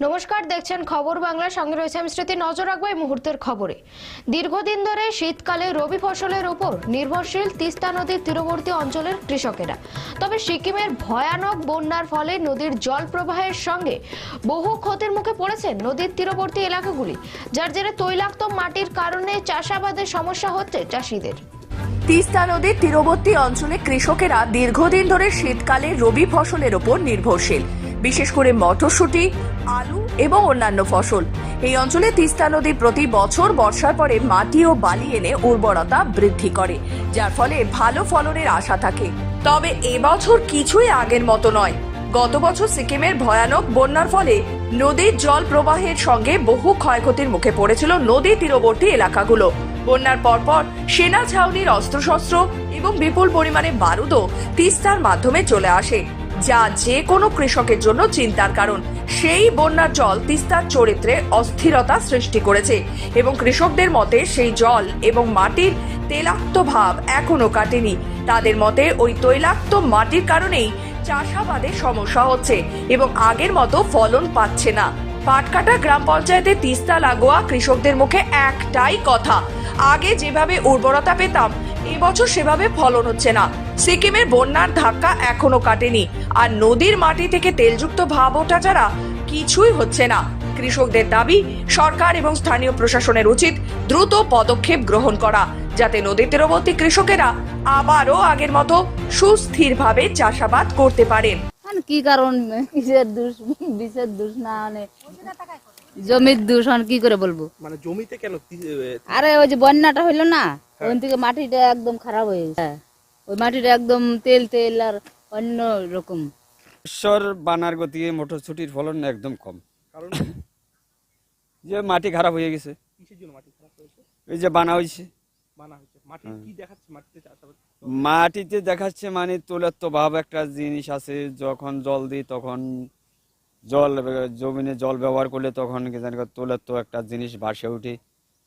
দেখছেন খবর বাংলার সঙ্গে রয়েছে আমি স্মৃতি। নজর রাখব এই মুহূর্তের খবরে। দীর্ঘদিন ধরে শীতকালে রবি ফসলের উপর নির্ভরশীল তিস্তা নদীর তীরবর্তী অঞ্চলের কৃষকেরা। তবে সিকিমের ভয়ানক বন্যার ফলে নদীর জল প্রবাহের সঙ্গে বহু ক্ষতির মুখে পড়েছে নদীর তীরবর্তী এলাকাগুলি, যার জেরে তৈলাক্ত মাটির কারণে চাষাবাদের সমস্যা হচ্ছে চাষিদের। তিস্তা নদীর তীরবর্তী অঞ্চলে কৃষকেরা দীর্ঘদিন ধরে শীতকালে রবি ফসলের ওপর নির্ভরশীল। বিশেষ করে মটরশুঁটি, আলু এবং অন্যান্য ফসল। এই অঞ্চলে তিস্তা নদী প্রতি বছর বর্ষার পরে মাটি ও বালি এনে উর্বরতা বৃদ্ধি করে, যার ফলে ভালো ফলনের আশা থাকে। তবে এবছর কিছুই আগের মতো নয়। গত বছর সিকিমের ভয়ানক বন্যার ফলে নদীর জল প্রবাহের সঙ্গে বহু ক্ষয়ক্ষতির মুখে পড়েছিল নদী তীরবর্তী এলাকাগুলো। বন্যার পরপর সেনা ছাউনির অস্ত্রশস্ত্র এবং বিপুল পরিমাণে বারুদও তিস্তার মাধ্যমে চলে আসে। যা যে কোনো কৃষকের জন্য চিন্তার কারণ। সেই বন্যার জল তিস্তার চরিত্রে অস্থিরতা সৃষ্টি করেছে এবং কৃষকদের মতে সেই জল এবং মাটির তেলাক্ত ভাব এখনও কাটেনি। তাদের মতে ওই তৈলাক্ত মাটির কারণেই চাষাবাদে সমস্যা হচ্ছে এবং আগের মতো ফলন পাচ্ছে না। পাটকাটা গ্রাম পঞ্চায়েতে তিস্তা লাগোয়া কৃষকদের মুখে একটাই কথা, আগে যেভাবে উর্বরতা পেতাম, এবছর সেভাবে ফলন হচ্ছে না। সিকিমের বন্যার ধাক্কা এখনও কাটেনি। আর নদীর মাটি থেকে তেলযুক্ত ভাব ওঠা ছাড়া কিছুই হচ্ছে না। কৃষকদের দাবি সরকার এবং স্থানীয় প্রশাসনের উচিত দ্রুত পদক্ষেপ গ্রহণ করা যাতে নদীর তীরবর্তী কৃষকেরা আবারও আগের মতো সুস্থিরভাবে চাষাবাদ করতে পারেন। কি কারণ? কিসের দোষ? বিষের দোষ না মানে জমির দোষ এখন কি করে বলব? মানে জমিতে কেন আরে ওই যে বন্যাটা হইল না ওখান থেকে মাটিটা একদম খারাপ হয়ে গেছে। হ্যাঁ, ওই মাটিটা একদম তেল তেল আর অন্য রকম। ঈশ্বর বানার গতিকে মটরশুটির ফলন একদম কম। কারণ যে মাটি খারাপ হয়ে গেছে। কিসের জন্য মাটি খারাপ হয়েছে? এই যে বানা হয়েছে। হয়েছে। মাটি কি দেখাচ্ছে? মাটিতে চাষাবাদ মাটিতে দেখাচ্ছে মানে তোলার তো ভাব একটা জিনিস আছে। যখন জল দিই তখন জল জমিনে জল ব্যবহার করলে তখন তোলার তো একটা জিনিস ভাসে ওঠে।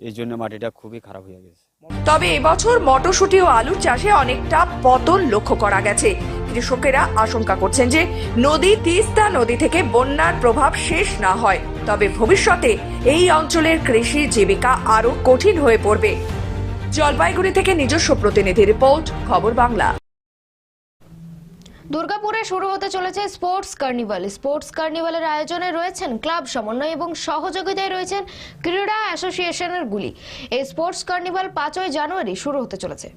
এই জন্য মাটিটা খুবই খারাপ হয়ে গেছে। তবে এবছর মটরশুটি ও আলুর চাষে অনেকটা পতন লক্ষ্য করা গেছে। কৃষকেরা আশঙ্কা করছেন যে নদী তিস্তা নদী থেকে বন্যার প্রভাব শেষ না হয়। তবে ভবিষ্যতে এই অঞ্চলের কৃষি জীবিকা আরও কঠিন হয়ে পড়বে। জলপাইগুড়ি থেকে নিজস্ব প্রতিনিধি রিপোর্ট, খবর বাংলা। দুর্গাপুরে শুরু হতে চলেছে স্পোর্টস কার্নিভাল। স্পোর্টস কার্নিভালের আয়োজনে রয়েছেন ক্লাব সমন্বয় এবং সহযোগিতায় রয়েছেন ক্রীড়া অ্যাসোসিয়েশনের গুলি। এই স্পোর্টস কার্নিভাল পাঁচই জানুয়ারি শুরু হতে চলেছে।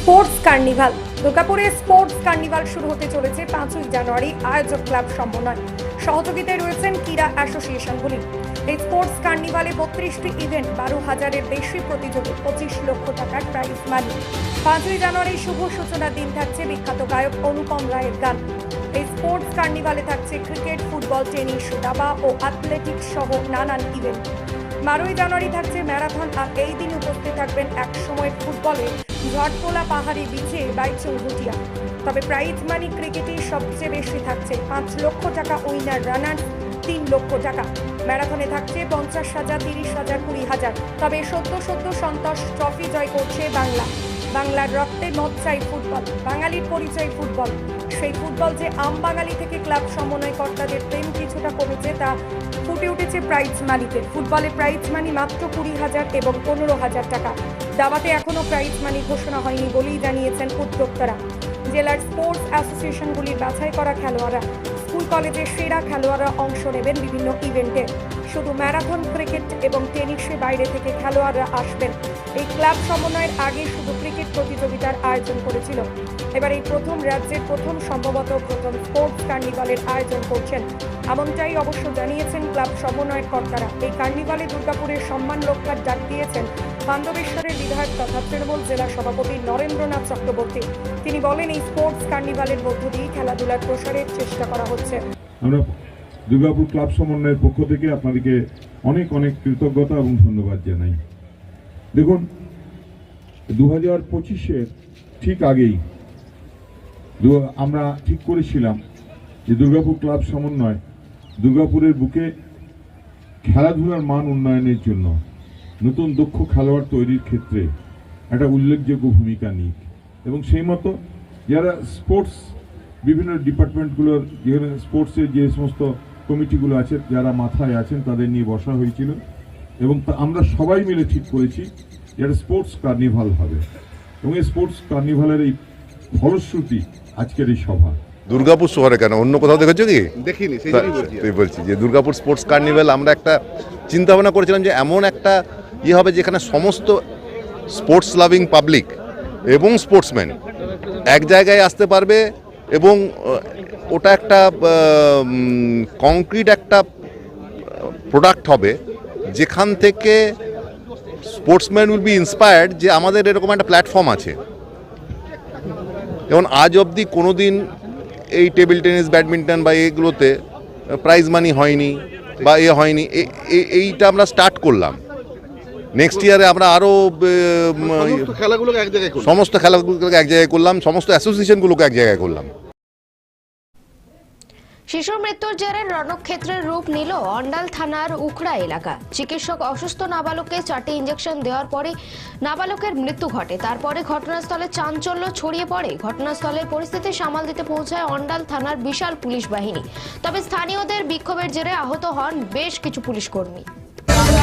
Sports carnival. দুর্গাপুরে স্পোর্টস কার্নিভাল শুরু হতে চলেছে পাঁচই জানুয়ারি, আয়োজক ক্লাব সমন্বয়। সহযোগিতায় রয়েছেন ক্রীড়া অ্যাসোসিয়েশনগুলি এই স্পোর্টস কার্নিভালে বত্রিশটি ইভেন্ট বারো হাজারের বেশি প্রতিযোগী, পঁচিশ লক্ষ টাকার প্রাইজ মানি পাঁচই জানুয়ারি শুভ সূচনার দিন থাকছে বিখ্যাত গায়ক অনুপম রায়ের গান। এই স্পোর্টস কার্নিভালে থাকছে ক্রিকেট, ফুটবল, টেনিস, দাবা ও অ্যাথলেটিক্স সহ নানান ইভেন্ট বারোই জানুয়ারি থাকছে ম্যারাথন, আর এই দিন উপস্থিত থাকবেন এক সময়ের ফুটবলে ঝড়টোলা পাহাড়ি বিচে বাইচুং ভুটিয়া। তবে প্রাইজ মানি ক্রিকেটে সবচেয়ে বেশি থাকছে। পাঁচ লক্ষ টাকা উইনার রানার তিন লক্ষ টাকা। ম্যারাথনে থাকছে পঞ্চাশ হাজার, তিরিশ হাজার, কুড়ি হাজার। তবে সদ্য সদ্য সন্তোষ ট্রফি জয় করছে বাংলা। বাংলার রক্তে মদ চাই ফুটবল, বাঙালির পরিচয় ফুটবল। সেই ফুটবল যে আম বাঙালি থেকে ক্লাব সমন্বয়কর্তাদের প্রেম কিছুটা কমেছে, তা ফুটে উঠেছে প্রাইজ মানিতে ফুটবলে প্রাইজ মানি মাত্র কুড়ি হাজার এবং পনেরো হাজার টাকা। দাবাতে এখনও প্রাইজ মানি ঘোষণা হয়নি বলেই জানিয়েছেন উদ্যোক্তারা। জেলার স্পোর্টস অ্যাসোসিয়েশনগুলির বাছাই করা খেলোয়াড়রা। স্কুল কলেজের সেরা খেলোয়াড়রা অংশ নেবেন বিভিন্ন ইভেন্টে। শুধু ম্যারাথন, ক্রিকেট এবং টেনিসে বাইরে থেকে খেলোয়াড়রা আসবেন। এই ক্লাব সমন্বয়ের আগে শুধু ক্রিকেট প্রতিযোগিতার আয়োজন করেছিল। এবার এই প্রথম রাজ্যের প্রথম সম্ভবত প্রথম স্পোর্টস কার্নিভালের আয়োজন করছেন। এমনটাই অবশ্য জানিয়েছেন ক্লাব সমন্বয়ের কর্তারা। এই কার্নিভালে দুর্গাপুরের সম্মান রক্ষার ডাক দিয়েছেন বান্ধবেশ্বরের বিধায়ক তথা তৃণমূল জেলা সভাপতি নরেন্দ্রনাথ চক্রবর্তী। তিনি বলেন, এই স্পোর্টস কার্নিভালের মধ্য দিয়ে খেলাধুলার প্রসারের চেষ্টা করা হচ্ছে। দুর্গাপুর ক্লাব সমন্বয়ের পক্ষ থেকে আপনাদেরকে অনেক অনেক কৃতজ্ঞতা এবং ধন্যবাদ জানাই। দেখুন দু হাজার পঁচিশের ঠিক আগেই আমরা ঠিক করেছিলাম যে দুর্গাপুর ক্লাব সমন্বয় দুর্গাপুরের বুকে খেলাধুলার মান উন্নয়নের জন্য নতুন দক্ষ খেলোয়াড় তৈরির ক্ষেত্রে একটা উল্লেখযোগ্য ভূমিকা নিক। এবং সেই মতো যারা স্পোর্টস বিভিন্ন ডিপার্টমেন্টগুলোর যেখানে স্পোর্টসের যে সমস্ত কমিটিগুলো আছে যারা মাথায় আছেন তাদের নিয়ে বসা হয়েছিল। এবং তা আমরা সবাই মিলে ঠিক করেছি যে একটা স্পোর্টস কার্নিভাল হবে। এবং এই স্পোর্টস কার্নিভালের এই ফলশ্রুতি আজকের এই সভা। দুর্গাপুর শহরে কেন? অন্য কোথাও দেখেছ কি? দেখিনি বলছি যে দুর্গাপুর স্পোর্টস কার্নিভাল আমরা একটা চিন্তা ভাবনা করেছিলাম যে এমন একটা ইয়ে হবে যেখানে সমস্ত স্পোর্টস লাভিং পাবলিক এবং স্পোর্টসম্যান এক জায়গায় আসতে পারবে এবং ওটা একটা কংক্রিট একটা প্রোডাক্ট হবে যেখান থেকে স্পোর্টসম্যান উইল বি ইন্সপায়ার্ড যে আমাদের এরকম একটা প্ল্যাটফর্ম আছে। যেমন আজ অবধি কোনো দিন এই টেবিল টেনিস ব্যাডমিন্টন বা এগুলোতে প্রাইজ মানি হয়নি বা এ হয়নি এইটা আমরা স্টার্ট করলাম। নেক্সট ইয়ারে আমরা আরও সমস্ত খেলাগুলোকে এক জায়গায় সমস্ত খেলাগুলোকে এক জায়গায় করলাম সমস্ত অ্যাসোসিয়েশনগুলোকে এক জায়গায় করলাম। শিশুর মৃত্যুর জেরে রণক্ষেত্রের রূপ নিল অন্ডাল থানার উখড়া এলাকা। চিকিৎসক অসুস্থ নাবালককে চারটি ইঞ্জেকশন দেওয়ার পরে নাবালকের মৃত্যু ঘটে। তারপরে ঘটনাস্থলে চাঞ্চল্য ছড়িয়ে পড়ে। ঘটনাস্থলের পরিস্থিতি সামাল দিতে পৌঁছায় অন্ডাল থানার বিশাল পুলিশ বাহিনী। তবে স্থানীয়দের বিক্ষোভের জেরে আহত হন বেশ কিছু পুলিশ কর্মী।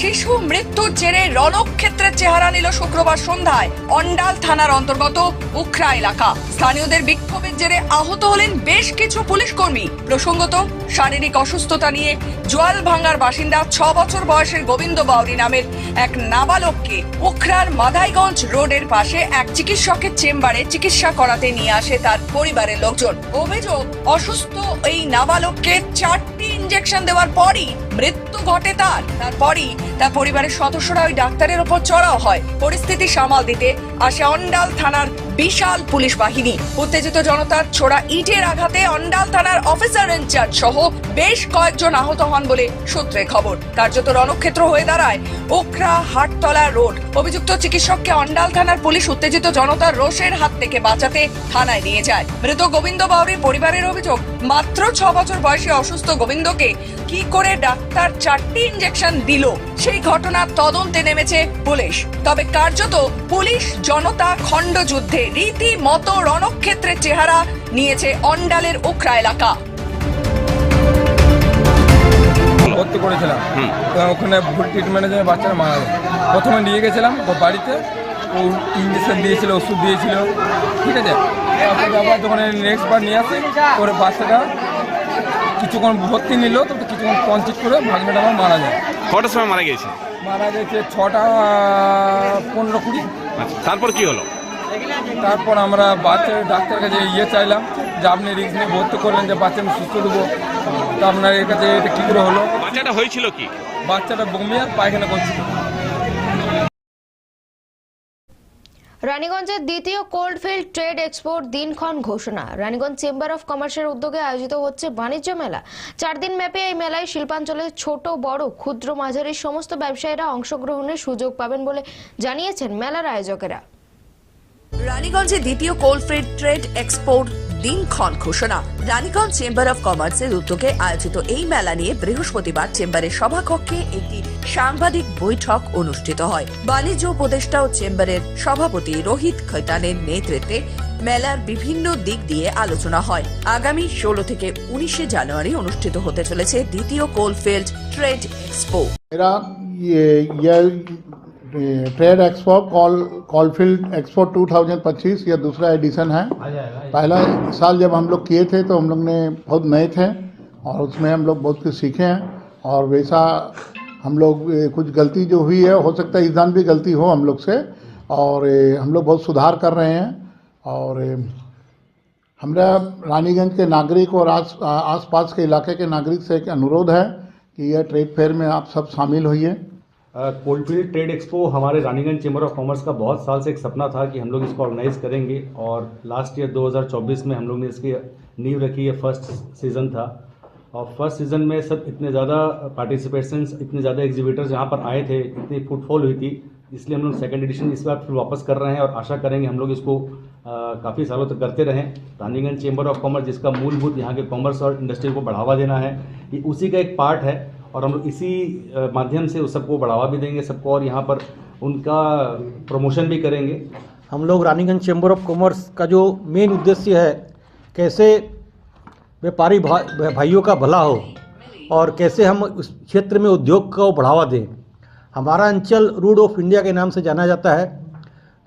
শিশু মৃত্যুর জেরে রণক্ষেত্রের চেহারা নিল শুক্রবার সন্ধ্যায়, অন্ডাল থানার অন্তর্গত উখরা এলাকা। স্থানীয়দের বিক্ষোভের জেরে আহত হলেন বেশ কিছু পুলিশ কর্মী। প্রসঙ্গত, শারীরিক অসুস্থতা নিয়ে জোয়াল ভাঙ্গার বাসিন্দা ছ বছর বয়সের গোবিন্দ বাউরি নামের এক নাবালককে উখরার মাদাইগঞ্জ রোডের পাশে এক চিকিৎসকের চেম্বারে চিকিৎসা করাতে নিয়ে আসে তার পরিবারের লোকজন। অভিযোগ, অসুস্থ এই নাবালককে চারটি ইঞ্জেকশন দেওয়ার পরই মৃত্যু ঘটে তার। তারপরই তার পরিবারের সদস্যরা ওই ডাক্তারের ওপর চড়াও হয়। পরিস্থিতি সামাল দিতে আসে অন্ডাল থানার বিশাল পুলিশ বাহিনী। উত্তেজিত জনতার ছোড়া ইটের আঘাতে অন্ডাল থানার অফিসার ইনচার্জ সহ বেশ কয়েকজন আহত হন বলে সূত্রে খবর। কার্যত রণক্ষেত্র হয়ে দাঁড়ায় ওখরা হাটতলা রোড। অভিযুক্ত চিকিৎসককে অন্ডাল থানার পুলিশ উত্তেজিত জনতার রোষের হাত থেকে বাঁচাতে থানায় নিয়ে যায়। মৃত গোবিন্দ বাউরির পরিবারের অভিযোগ, মাত্র ছ বছর বয়সে অসুস্থ গোবিন্দকে কি করে ডাক্তার চারটি ইঞ্জেকশন দিল? সেই ঘটনার তদন্তে নেমেছে পুলিশ। তবে কার্যত পুলিশ জনতা খণ্ডযুদ্ধে রীতিমতো রণক্ষেত্রের চেহারা নিয়েছে অন্ডালের উখরা এলাকা। ভর্তি করেছিলাম। ওখানে ভুল ট্রিটমেন্টের জন্য বাচ্চারা মারা যায় প্রথমে নিয়ে গেছিলাম ও বাড়িতে ও ইঞ্জেকশন দিয়েছিল ওষুধ দিয়েছিল। ঠিক আছে? তারপরে আবার যখন নেক্সট বার নিয়ে আসি ওর বাচ্চাটা কিছুক্ষণ ভর্তি নিল তো কিছুক্ষণ কনসিট করে ভাগনাটা আমার মারা যায়। কটার সময় মারা গেছে মারা গেছে ছটা পনেরো কুড়ি। আচ্ছা তারপর কি হলো? তারপর আমরা বাচ্চার ডাক্তার কাছে ইয়ে চাইলাম যে আপনি রিক্স নিয়ে ভর্তি করলেন যে বাচ্চা আমি সুস্থ দেবো তো আপনার এর কাছে এটা কী করে হলো? বাচ্চাটা হয়েছিল কি? বাচ্চাটা বমি আর পায়খানা করছিল। রানীগঞ্জের দ্বিতীয় কোল্ডফিল্ড ট্রেড এক্সপোর দিনক্ষণ ঘোষণা। রানীগঞ্জ চেম্বার অফ কমার্সের উদ্যোগে আয়োজিত হচ্ছে বাণিজ্য মেলা। চার দিন ব্যাপী এই মেলায় শিল্পাঞ্চলের ছোট, বড়, ক্ষুদ্র, মাঝারি সমস্ত ব্যবসায়ীরা অংশগ্রহণের সুযোগ পাবেন বলে জানিয়েছেন মেলার আয়োজকেরা। রানীগঞ্জে দ্বিতীয় কোল্ডফিল্ড ট্রেড এক্সপোর্ট দিনক্ষণ ঘোষণা। রানীগঞ্জ চেম্বার অফ কমার্সের উদ্যোগে আয়োজিত এই মেলা নিয়ে বৃহস্পতিবার চেম্বারের সভাকক্ষে একটি সাংবাদিক বৈঠক অনুষ্ঠিত হয়। বাণিজ্য উপদেষ্টা ও চেম্বারের সভাপতি রোহিত খৈতানের নেতৃত্বে মেলার বিভিন্ন দিক দিয়ে আলোচনা হয়। আগামী ষোলো থেকে উনিশে জানুয়ারি অনুষ্ঠিত হতে চলেছে দ্বিতীয় coalfield trade expo. Trade expo coal coalfield expo 2025 ये दूसरा एडिशन है। पहला साल जब हम लोग किए थे तो हम लोग ने बहुत नए थे और उसमें हम लोग बहुत कुछ सीखे हैं और वैसा हम लोग कुछ गलती जो हुई है हो सकता है इस दान भी गलती हो हम लोग से और हम लोग बहुत सुधार कर रहे हैं और हमारा रानीगंज के नागरिक और आस आसपास के इलाके के नागरिक से एक अनुरोध है कि यह ट्रेड फेयर में आप सब शामिल होइए। कोल्डफील्ड ट्रेड एक्सपो हमारे रानीगंज चेंबर ऑफ़ कॉमर्स का बहुत साल से एक सपना था कि हम लोग इसको ऑर्गेनाइज करेंगे और लास्ट ईयर 2024 में हम लोग ने इसकी नींव रखी है फ़र्स्ट सीज़न था। और फ़र्स्ट सीज़न में सब इतने ज़्यादा पार्टिसिपेशंस इतने ज़्यादा एग्जीबिटर्स यहाँ पर आए थे, इतनी फुटफॉल हुई थी, इसलिए हम लोग सेकेंड एडिशन इस बार फिर वापस कर रहे हैं और आशा करेंगे हम लोग इसको काफ़ी सालों तक करते रहें। रानीगंज चेंबर ऑफ़ कॉमर्स जिसका मूलभूत यहाँ के कॉमर्स और इंडस्ट्री को बढ़ावा देना है, ये उसी का एक पार्ट है। और हम इसी माध्यम से उस सबको बढ़ावा भी देंगे सबको और यहाँ पर उनका प्रमोशन भी करेंगे। हम लोग रानीगंज चेंबर ऑफ़ कॉमर्स का जो मेन उद्देश्य है कैसे व्यापारी भा, भाइयों का भला हो और कैसे हम उस क्षेत्र में उद्योग को बढ़ावा दें। हमारा अंचल रूड ऑफ़ इंडिया के नाम से जाना जाता है।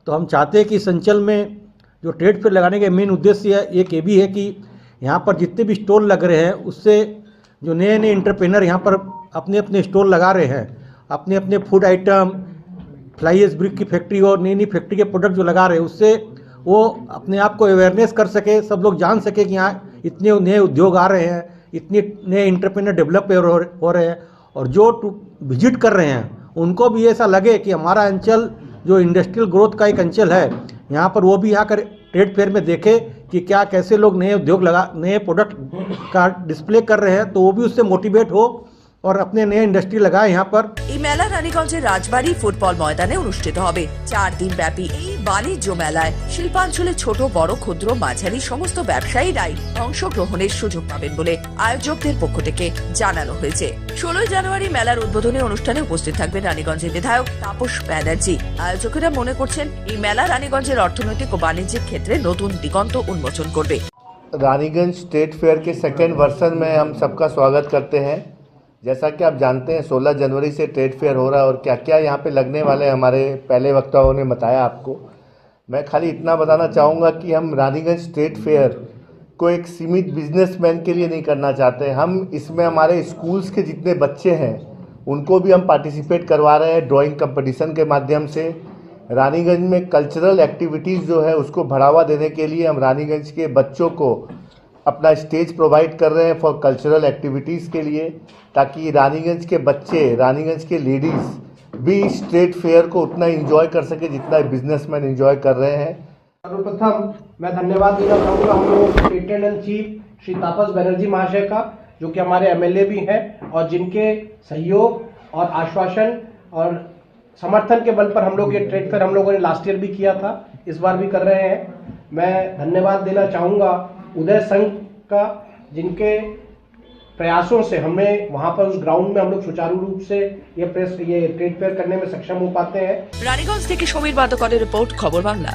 तो हम चाहते हैं कि इस अंचल में जो ट्रेड फेयर लगाने का मेन उद्देश्य है एक ये भी है कि यहाँ पर जितने भी स्टॉल लग रहे हैं उससे जो नए नए इंटरप्रेनर यहाँ पर अपने अपने स्टॉल लगा रहे हैं। अपने अपने food item fly ash brick की फैक्ट्री और नई नई फैक्ट्री के प्रोडक्ट जो लगा रहे हैं, उससे वो अपने आप को अवेयरनेस कर सके, सब लोग जान सके कि यहाँ इतने नए उद्योग आ रहे हैं, इतने नए इंटरप्रेनर डेवलप हो रहे, हैं और जो विज़िट कर रहे हैं, उनको भी ऐसा लगे कि हमारा अंचल जो इंडस्ट्रियल ग्रोथ का एक अंचल है, यहाँ पर वो भी आकर ट्रेड फेयर में देखे कि क्या कैसे लोग नए उद्योग लगा, नए प्रोडक्ट का डिस्प्ले कर रहे हैं तो वो भी उससे मोटिवेट हो और अपने नए इंडस्ट्री लगाए यहाँ पर এই মেলা রানীগঞ্জের রাজবাড়ী ফুটবল ময়দানে অনুষ্ঠিত হবে চার দিন ব্যাপী এই বাণিজ্য মেলায় শিল্পাঞ্চলে ছোট বড় ক্ষুদ্র মাঝারি সমস্ত ব্যবসায়ীরাই অংশগ্রহণের সুযোগ পাবেন বলে আয়োজকদের পক্ষ থেকে জানানো হয়েছে ষোলোই জানুয়ারি মেলার উদ্বোধনী অনুষ্ঠানে উপস্থিত থাকবেন রানীগঞ্জের বিধায়ক তাপস ব্যানার্জি আয়োজকেরা মনে করছেন এই মেলা রানীগঞ্জের অর্থনৈতিক ও বাণিজ্যিক ক্ষেত্রে নতুন দিগন্ত উন্মোচন করবে रानीगंज स्टेट फेयर के सेकेंड वर्सन में हम सबका स्वागत करते हैं जैसा कि आप जानते हैं 16 जनवरी से ट्रेड फेयर हो रहा है और क्या क्या यहाँ पे लगने वाले हमारे पहले वक्ताओं ने बताया आपको। मैं खाली इतना बताना चाहूँगा कि हम रानीगंज ट्रेड फेयर को एक सीमित बिजनेसमैन के लिए नहीं करना चाहते। हम इसमें हमारे स्कूल्स के जितने बच्चे हैं, उनको भी हम पार्टिसिपेट करवा रहे हैं ड्राइंग कंपटीशन के माध्यम से। रानीगंज में कल्चरल एक्टिविटीज़ जो है, उसको बढ़ावा देने के लिए हम रानीगंज के बच्चों को अपना स्टेज प्रोवाइड कर रहे हैं फॉर कल्चरल एक्टिविटीज़ के लिए, ताकि रानीगंज के बच्चे, रानीगंज के लेडीज़ भी इस ट्रेड फेयर को उतना इंजॉय कर सके जितना बिजनेसमैन इंजॉय कर रहे हैं। सर्वप्रथम मैं धन्यवाद देना चाहूँगा हम लोग patent and chief Shri Tapas Banerjee महाशय का, जो कि हमारे एमएलए भी हैं और जिनके सहयोग और आश्वासन और समर्थन के बल पर हम लोग ये ट्रेड फेयर हम लोगों ने लास्ट ईयर भी किया था, इस बार भी कर रहे हैं। मैं धन्यवाद देना चाहूँगा उदय संघ का जिनके प्रयासों से हमें वहाँ पर उस ग्राउंड में हम लोग सुचारू रूप से ये प्रेस ये ट्रेड फेयर करने में सक्षम हो पाते हैं রানীগঞ্জ থেকে সমীর বাদকরের রিপোর্ট খবর বাংলা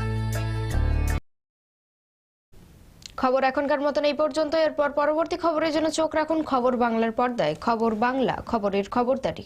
খবর এখনকার মতন এই পর্যন্ত এরপর পরবর্তী খবরের জন্য চোখ রাখুন খবর বাংলার পর্দায় খবর বাংলা খবরের খবরদারি